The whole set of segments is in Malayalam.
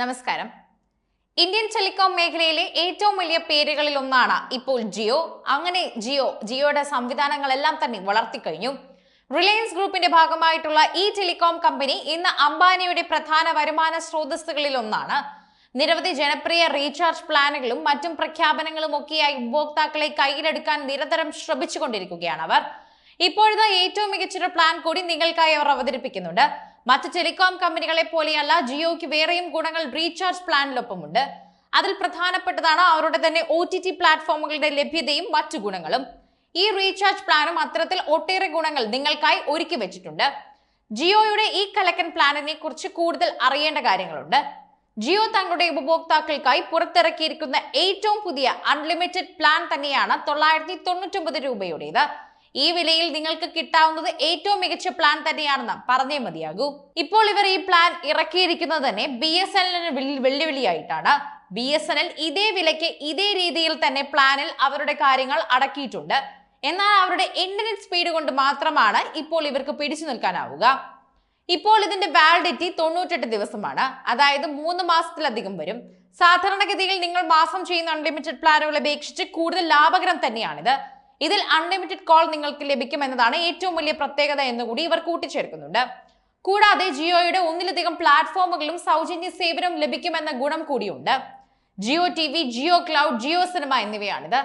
നമസ്കാരം. ഇന്ത്യൻ ടെലികോം മേഖലയിലെ ഏറ്റവും വലിയ പേരുകളിൽ ഒന്നാണ് ഇപ്പോൾ ജിയോ. അങ്ങനെ ജിയോ ജിയോയുടെ സംവിധാനങ്ങളെല്ലാം തന്നെ വളർത്തിക്കഴിഞ്ഞു. റിലയൻസ് ഗ്രൂപ്പിന്റെ ഭാഗമായിട്ടുള്ള ഈ ടെലികോം കമ്പനി ഇന്ന് അംബാനിയുടെ പ്രധാന വരുമാന സ്രോതസ്സുകളിൽ ഒന്നാണ്. നിരവധി ജനപ്രിയ റീചാർജ് പ്ലാനുകളും മറ്റും പ്രഖ്യാപനങ്ങളും ഒക്കെയായി ഉപഭോക്താക്കളെ കയ്യിലെടുക്കാൻ നിരന്തരം ശ്രമിച്ചുകൊണ്ടിരിക്കുകയാണ് അവർ. ഇപ്പോഴത്തെ ഏറ്റവും മികച്ചൊരു പ്ലാൻ കൂടി നിങ്ങൾക്കായി അവർ അവതരിപ്പിക്കുന്നുണ്ട്. മറ്റ് ടെലികോം കമ്പനികളെ പോലെയല്ല ജിയോയ്ക്ക് വേറെയും ഗുണങ്ങൾ റീചാർജ് പ്ലാനിലൊപ്പമുണ്ട്. അതിൽ പ്രധാനപ്പെട്ടതാണ് അവരുടെ തന്നെ ഒ ടി ടി പ്ലാറ്റ്ഫോമുകളുടെ ലഭ്യതയും മറ്റു ഗുണങ്ങളും. ഈ റീചാർജ് പ്ലാനും അത്തരത്തിൽ ഒട്ടേറെ ഗുണങ്ങൾ നിങ്ങൾക്കായി ഒരുക്കി വെച്ചിട്ടുണ്ട്. ജിയോയുടെ ഈ കലക്കൻ പ്ലാനിനെ കുറിച്ച് കൂടുതൽ അറിയേണ്ട കാര്യങ്ങളുണ്ട്. ജിയോ തങ്ങളുടെ ഉപഭോക്താക്കൾക്കായി പുറത്തിറക്കിയിരിക്കുന്ന ഏറ്റവും പുതിയ അൺലിമിറ്റഡ് പ്ലാൻ തന്നെയാണ് തൊള്ളായിരത്തി തൊണ്ണൂറ്റൊമ്പത് രൂപയുടേത്. ഈ വിലയിൽ നിങ്ങൾക്ക് കിട്ടാവുന്നത് ഏറ്റവും മികച്ച പ്ലാൻ തന്നെയാണെന്ന് പറഞ്ഞേ മതിയാകൂ. ഇപ്പോൾ ഇവർ ഈ പ്ലാൻ ഇറക്കിയിരിക്കുന്നത് തന്നെ ബി എസ് എല്ലിന് വെല്ലുവിളിയായിട്ടാണ്. ബി എസ് എൻ എൽ ഇതേ വിലയ്ക്ക് ഇതേ രീതിയിൽ തന്നെ പ്ലാനിൽ അവരുടെ കാര്യങ്ങൾ അടക്കിയിട്ടുണ്ട്. എന്നാൽ അവരുടെ ഇന്റർനെറ്റ് സ്പീഡ് കൊണ്ട് മാത്രമാണ് ഇപ്പോൾ ഇവർക്ക് പിടിച്ചു നിൽക്കാനാവുക. ഇപ്പോൾ ഇതിന്റെ വാലിഡിറ്റി തൊണ്ണൂറ്റെട്ട് ദിവസമാണ്. അതായത് മൂന്ന് മാസത്തിലധികം വരും. സാധാരണഗതിയിൽ നിങ്ങൾ മാസം ചെയ്യുന്ന അൺലിമിറ്റഡ് പ്ലാനുകൾ അപേക്ഷിച്ച് കൂടുതൽ ലാഭകരം തന്നെയാണിത്. ഇതിൽ അൺലിമിറ്റഡ് കോൾ നിങ്ങൾക്ക് ലഭിക്കും എന്നതാണ് ഏറ്റവും വലിയ പ്രത്യേകത എന്നുകൂടി ഇവർ കൂട്ടിച്ചേർക്കുന്നുണ്ട്. കൂടാതെ ജിയോയുടെ ഒന്നിലധികം പ്ലാറ്റ്ഫോമുകളും സൗജന്യ സേവനം ലഭിക്കുമെന്ന ഗുണം കൂടിയുണ്ട്. Jio T V Jio cloud Jio cinema എന്നിവയാണിത്.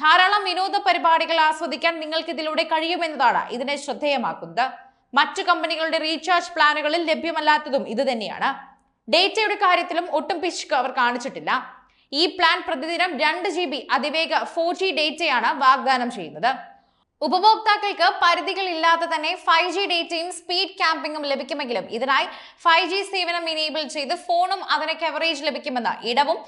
ധാരാളം വിനോദ പരിപാടികൾ ആസ്വദിക്കാൻ നിങ്ങൾക്ക് ഇതിലൂടെ കഴിയുമെന്നതാണ് ഇതിനെ ശ്രദ്ധേയമാക്കുന്നത്. മറ്റു കമ്പനികളുടെ റീചാർജ് പ്ലാനുകളിൽ ലഭ്യമല്ലാത്തതും ഇത് തന്നെയാണ്. ഡേറ്റയുടെ കാര്യത്തിലും ഒട്ടും പിശുക്ക് അവർ കാണിച്ചിട്ടില്ല. ഈ പ്ലാൻ പ്രതിദിനം രണ്ട് ജി ബി അതിവേഗ ഫോർ ജി ഡേറ്റയാണ് വാഗ്ദാനം ചെയ്യുന്നത്. ഉപഭോക്താക്കൾക്ക് പരിധികളില്ലാതെ തന്നെ ഫൈവ് ജി ഡേറ്റയും സ്പീഡ് ക്യാമ്പിങ്ങും ലഭിക്കുമെങ്കിലും ഇതിനായി ഫൈവ് ജി സേവനം ഇനേബിൾ ചെയ്ത് ഫോണും അതിന് കവറേജ് ലഭിക്കുമെന്ന ഇടവും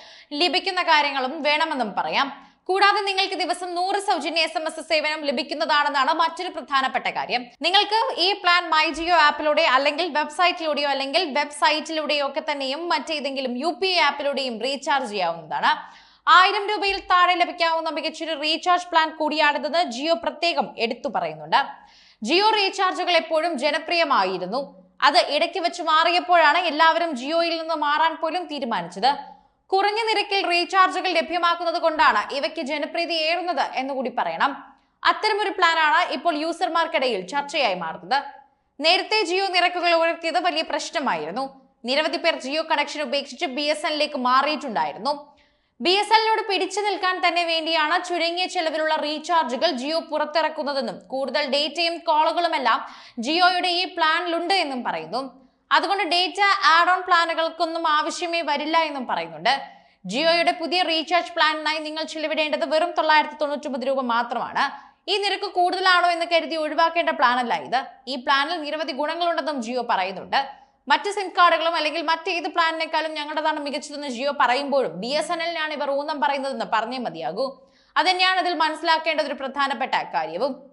ലഭിക്കുന്ന കാര്യങ്ങളും വേണമെന്നും പറയാം. കൂടാതെ നിങ്ങൾക്ക് ദിവസം നൂറ് സൗജന്യ എസ് എം എസ് സേവനം ലഭിക്കുന്നതാണെന്നാണ് മറ്റൊരു പ്രധാനപ്പെട്ട കാര്യം. നിങ്ങൾക്ക് ഈ പ്ലാൻ മൈ ജിയോ ആപ്പിലൂടെ അല്ലെങ്കിൽ വെബ്സൈറ്റിലൂടെയോ അല്ലെങ്കിൽ വെബ്സൈറ്റിലൂടെയോ ഒക്കെ തന്നെയും മറ്റേതെങ്കിലും യു പി ഐ ആപ്പിലൂടെയും റീചാർജ് ചെയ്യാവുന്നതാണ്. ആയിരം രൂപയിൽ താഴെ ലഭിക്കാവുന്ന മികച്ചൊരു റീചാർജ് പ്ലാൻ കൂടിയാണിതെന്ന് ജിയോ പ്രത്യേകം എടുത്തു പറയുന്നുണ്ട്. ജിയോ റീചാർജുകൾ എപ്പോഴും ജനപ്രിയമായിരുന്നു. അത് ഇടയ്ക്ക് വെച്ച് മാറിയപ്പോഴാണ് എല്ലാവരും ജിയോയിൽ നിന്ന് മാറാൻ പോലും തീരുമാനിച്ചത്. കുറഞ്ഞ നിരക്കിൽ റീചാർജുകൾ ലഭ്യമാക്കുന്നത് കൊണ്ടാണ് ഇവയ്ക്ക് ജനപ്രീതി ഏറുന്നത് എന്ന് എന്നുകൂടി പറയണം. അത്തരമൊരു പ്ലാനാണ് ഇപ്പോൾ യൂസർമാർക്കിടയിൽ ചർച്ചയായി മാറുന്നത്. നേരത്തെ ജിയോ നിരക്കുകൾ ഉയർത്തിയത് വലിയ പ്രശ്നമായിരുന്നു. നിരവധി പേർ ജിയോ കണക്ഷൻ ഉപേക്ഷിച്ച് ബി എസ് എല്ലിലേക്ക് മാറിയിട്ടുണ്ടായിരുന്നു. ബി എസ് എല്ലിനോട് പിടിച്ചു നിൽക്കാൻ തന്നെ വേണ്ടിയാണ് ചുരുങ്ങിയ ചെലവിലുള്ള റീചാർജുകൾ ജിയോ പുറത്തിറക്കുന്നതെന്നും കൂടുതൽ ഡേറ്റയും കോളുകളുമെല്ലാം ജിയോയുടെ ഈ പ്ലാനിലുണ്ട് എന്നും പറയുന്നു. അതുകൊണ്ട് ഡേറ്റ ആഡ് ഓൺ പ്ലാനുകൾക്കൊന്നും ആവശ്യമേ വരില്ല എന്നും പറയുന്നുണ്ട്. ജിയോയുടെ പുതിയ റീചാർജ് പ്ലാനിനായി നിങ്ങൾ ചിലവിടേണ്ടത് വെറും തൊള്ളായിരത്തി തൊണ്ണൂറ്റൊമ്പത് രൂപ മാത്രമാണ്. ഈ നിരക്ക് കൂടുതലാണോ എന്ന് കരുതി ഒഴിവാക്കേണ്ട പ്ലാനല്ല ഇത്. ഈ പ്ലാനിൽ നിരവധി ഗുണങ്ങളുണ്ടെന്നും ജിയോ പറയുന്നുണ്ട്. മറ്റ് സിം കാർഡുകളും അല്ലെങ്കിൽ മറ്റേത് പ്ലാനിനേക്കാളും ഞങ്ങളുടേതാണ് മികച്ചതെന്ന് ജിയോ പറയുമ്പോഴും ബി എസ് എൻ എല്ലിനാണ് ഇവർ ഊന്നം പറയുന്നതെന്ന് പറഞ്ഞേ മതിയാകൂ. അതന്നെയാണ് ഇതിൽ മനസ്സിലാക്കേണ്ട ഒരു പ്രധാനപ്പെട്ട കാര്യവും.